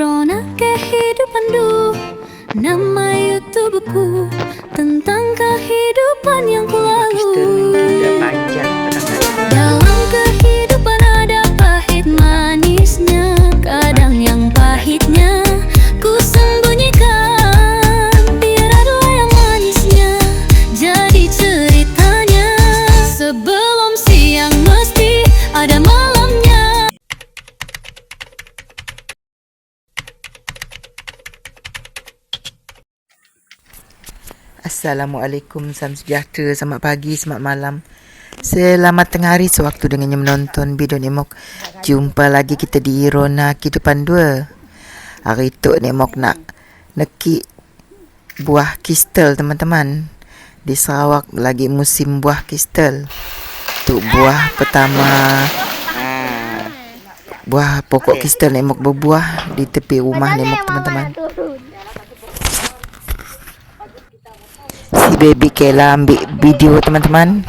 Rona kehidupan du Nama YouTubeku Tentang kehidupan yang ku Assalamualaikum, salam sejahtera, selamat pagi, selamat malam. Selamat tengah hari sewaktu dengannya menonton video Nemok. Jumpa lagi kita di Irona Kehidupan 2 Hari itu Nemok nak nekik buah kistel teman-teman. Di Sarawak lagi musim buah kistel. Tu buah pertama. Ah, Buah pokok kistel Nemok berbuah di tepi rumah Nemok teman-teman Si baby Kayla ambil video teman-teman.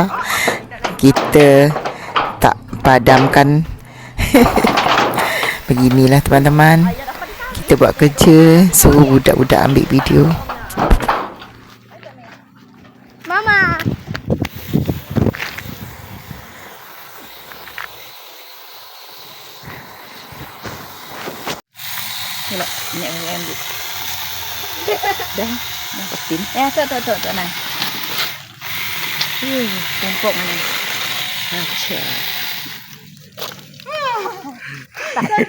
Kita tak padamkan. Beginilah teman-teman. Kita buat kerja Suruh budak-budak ambil video. Mama. Tengok, minyak minyak ambil. Dah, dah pin. Eh, tu tu tu tu nah. Hmm, tumpuk mana? Acha.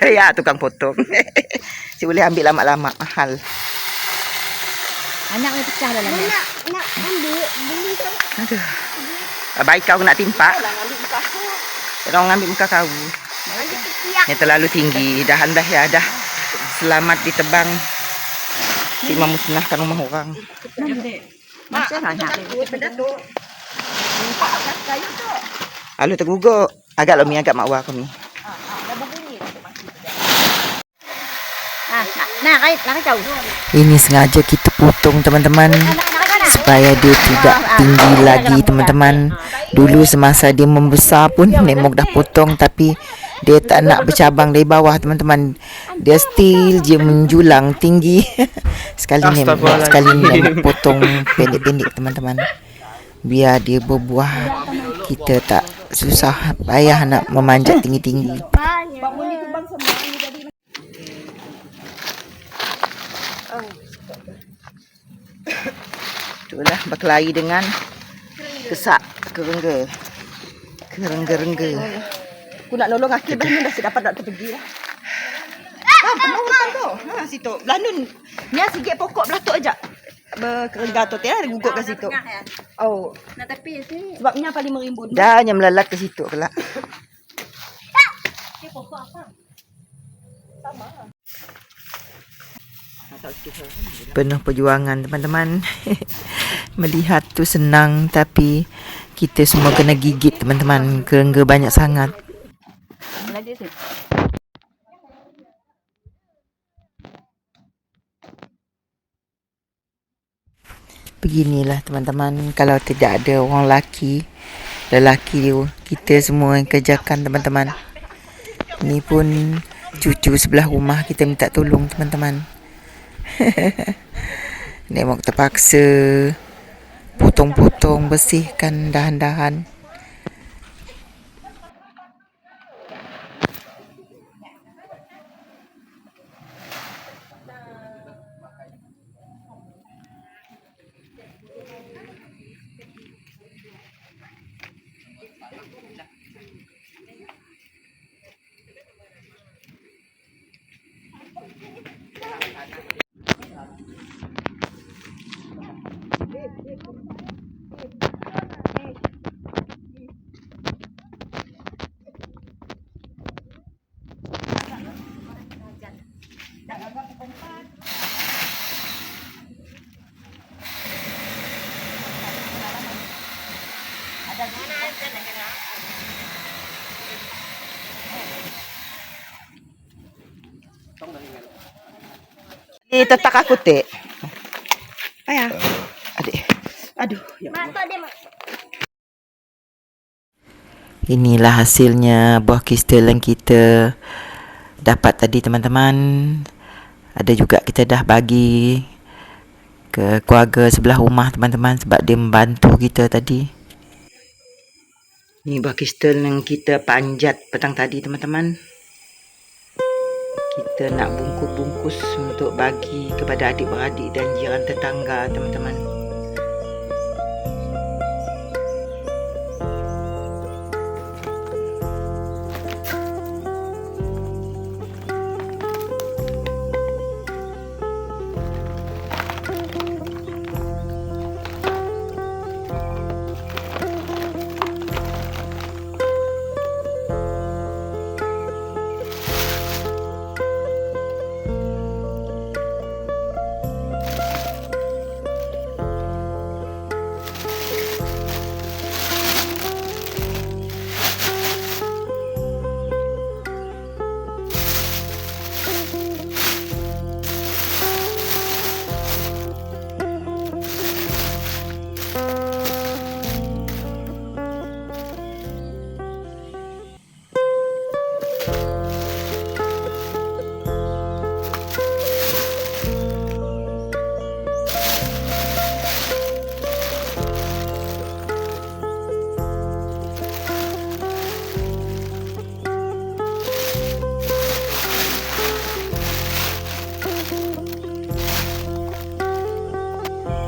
ya tukang potong Si boleh ambil lama-lama Mahal Anak ni pecah dalam ni. Nak nak ambil beli tu. Aduh Baik kau nak timpak Tolong ambil muka kau Yang terlalu tinggi Dah dah ya dah Selamat ditebang Cik memusnahkan rumah orang. Macam mana? Lalu terguguk. Agak lomi agak makwa kami Ah, kait, nak kacau. Ini sengaja kita potong teman-teman supaya dia tidak tinggi lagi teman-teman. Dulu semasa dia membesar pun Nemok dah potong tapi dia tak nak bercabang dari bawah teman-teman. Dia still je menjulang tinggi. sekali Nemok sekali Nemok potong pendek-pendek teman-teman. Biar dia berbuah kita tak susah payah nak memanjat tinggi-tinggi. Itulah berkelahi dengan kesak kerengga. Kerengga-rengga. Aku nak nolong Akil Belanun dah dapat nak terpergi lah. Ah, penuh hutan tu. Ha, situ. Belanun. Ni sikit pokok belatuk aja. Berkerengga tu tiada gugut kat situ. Oh, Nak tepi sini. sebabnya paling merimbun. Dah hanya melalat ke situ pula. Penuh perjuangan teman-teman. Melihat tu senang tapi kita semua kena gigit teman-teman. Kerengga banyak sangat. Beginilah teman-teman kalau tidak ada orang lelaki lelaki dia kita semua yang kerjakan teman-teman. Ni pun cucu sebelah rumah kita minta tolong teman-teman. Nemok terpaksa potong-potong bersihkan dahan-dahan. Eh tetak aku tek. Ayah. Adik. Aduh, ya. Mak. Inilah hasilnya buah kistel yang kita dapat tadi teman-teman. Ada juga kita dah bagi ke keluarga sebelah rumah teman-teman sebab dia membantu kita tadi. Ni buah kristal yang kita panjat petang tadi teman-teman. Kita nak bungkus-bungkus untuk bagi kepada adik-beradik dan jiran tetangga teman-teman.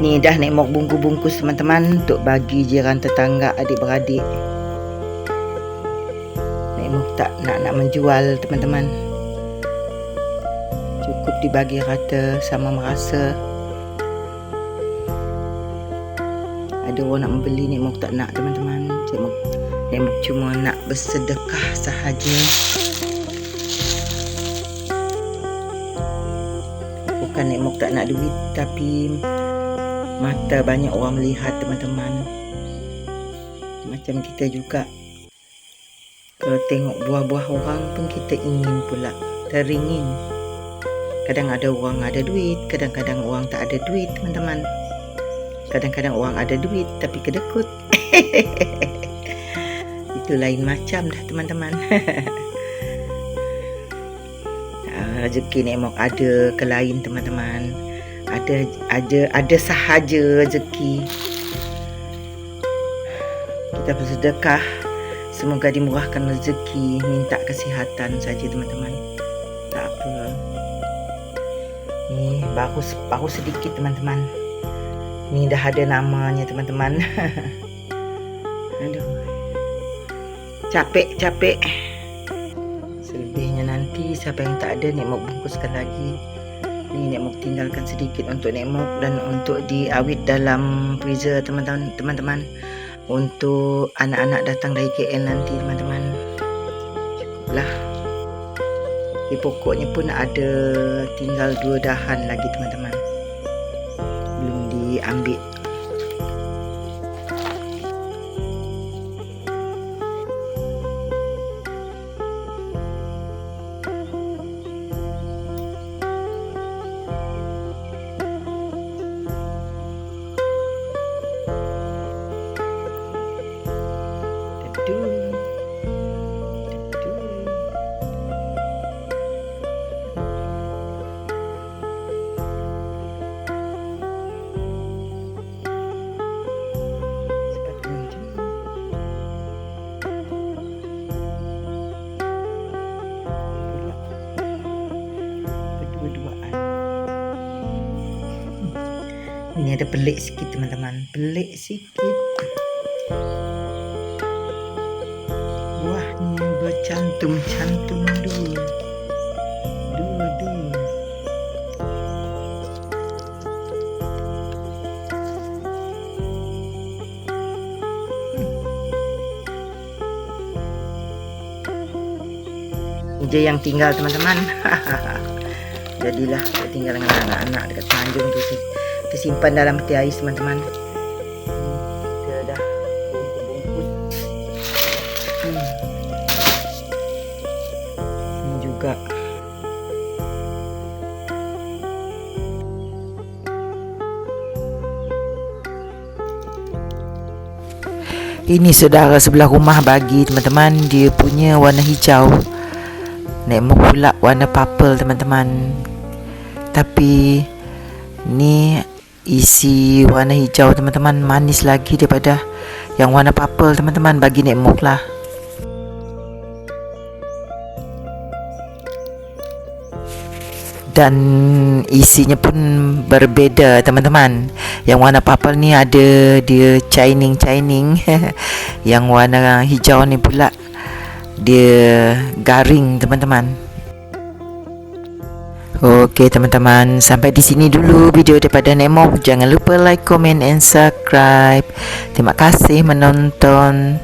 Ni dah mok bungkus-bungkus teman-teman untuk bagi jiran tetangga adik-beradik. Mok tak nak nak menjual teman-teman. Cukup dibagi rata sama merasa. Ada orang nak membeli ni tak nak teman-teman. Mok cuma nak bersedekah sahaja. Bukan mok tak nak duit tapi mata banyak orang melihat teman-teman. Macam kita juga kalau tengok buah-buah orang pun kita ingin pula teringin. Kadang ada orang ada duit, kadang-kadang orang tak ada duit teman-teman. Kadang-kadang orang ada duit tapi kedekut. Itu lain macam dah teman-teman. Ah, Rezeki emang ada ke lain teman-teman ada ada ada sahaja rezeki. Kita bersedekah. Semoga dimurahkan rezeki. Minta kesihatan saja teman-teman. Tak apa. Ni baru baru sedikit teman-teman. Ni dah ada namanya teman-teman. Aduh. Capek capek. Selebihnya nanti siapa yang tak ada ni mau bungkuskan lagi ni Nek Mok tinggalkan sedikit untuk Nek Mok dan untuk diawit dalam freezer teman-teman teman-teman. Untuk anak-anak datang dari KL nanti teman-teman. Cukuplah di pokoknya pun ada tinggal dua dahan lagi teman-teman. Belum diambil Ini ada pelik sikit teman-teman. Pelik sikit. Buahnya bercantum-cantum dua. Dua-dua. Ini je yang tinggal teman-teman. Jadilah saya tinggal dengan anak-anak dekat Tanjung tu. Saya Tersimpan dalam peti ais teman-teman. Kita dah. Hmm. Ini juga. Ini saudara sebelah rumah bagi teman-teman dia punya warna hijau. Nekmok pula warna purple teman-teman Tapi Ni Isi warna hijau teman-teman Manis lagi daripada Yang warna purple teman-teman Bagi nekmok lah dan isinya pun berbeza teman-teman. Yang warna purple ni ada dia shining shining. Yang warna hijau ni pula dia garing teman-teman. Okey teman-teman, sampai di sini dulu video daripada Nemo. Jangan lupa like, comment and subscribe. Terima kasih menonton.